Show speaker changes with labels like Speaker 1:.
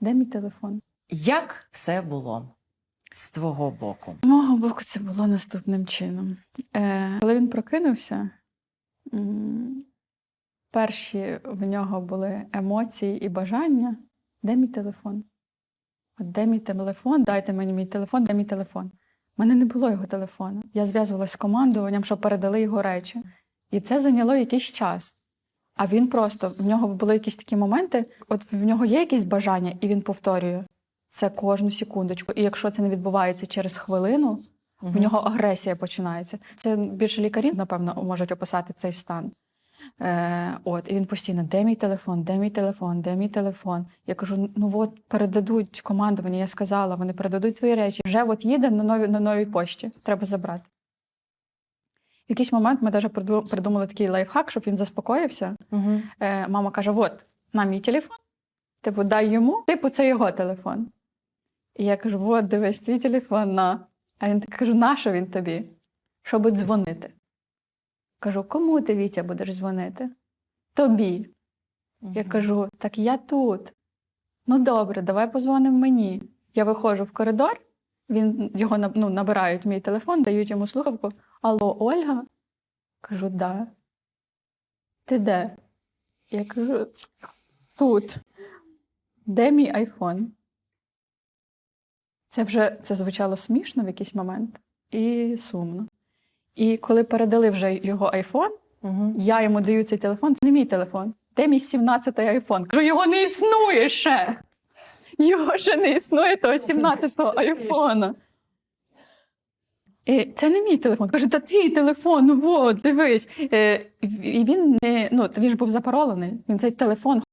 Speaker 1: Де мій телефон?
Speaker 2: Як все було з твого боку?
Speaker 1: З мого боку, це було наступним чином. Е, коли він прокинувся, перші в нього були емоції і бажання. Де мій телефон? От де мій телефон? Дайте мені мій телефон, де мій телефон? У мене не було його телефону. Я зв'язувалася з командуванням, щоб передали його речі. І це зайняло якийсь час. А він просто в нього були якісь такі моменти, от в нього є якісь бажання, і він повторює це кожну секундочку. І якщо це не відбувається через хвилину, в нього агресія починається. Це більше лікарі, напевно, можуть описати цей стан. Е, от, і він постійно: де мій телефон, де мій телефон, де мій телефон. Я кажу: ну от передадуть командування, я сказала, вони передадуть твої речі. Вже от їде на новій, на новій пошті. Треба забрати. В якийсь момент ми навіть придумали такий лайфхак, щоб він заспокоївся.
Speaker 2: Угу.
Speaker 1: Е, мама каже: от, на мій телефон, типу, дай йому, типу, це його телефон. І я кажу: от, дивись, твій телефон на. А він так кажу, нащо він тобі? Щоб дзвонити. Кажу, кому ти, Вітя, будеш дзвонити? Тобі. Я кажу, так я тут. Ну добре, давай позвонимо мені. Я виходжу в коридор, він його ну, набирають мій телефон, дають йому слухавку. Алло, Ольга? Кажу, да. Ти де? Я кажу, тут. Де мій айфон? Це вже це звучало смішно в якийсь момент і сумно. І коли передали вже його айфон,
Speaker 2: Угу.
Speaker 1: я йому даю цей телефон, це не мій телефон. Де мій 17-й айфон? Кажу, його не існує ще. Його ще не існує того 17-го айфона. Це не мій телефон. Каже, та твій телефон, ну вот, дивись. Е, і він не ну, він ж був запаролений. Він цей телефон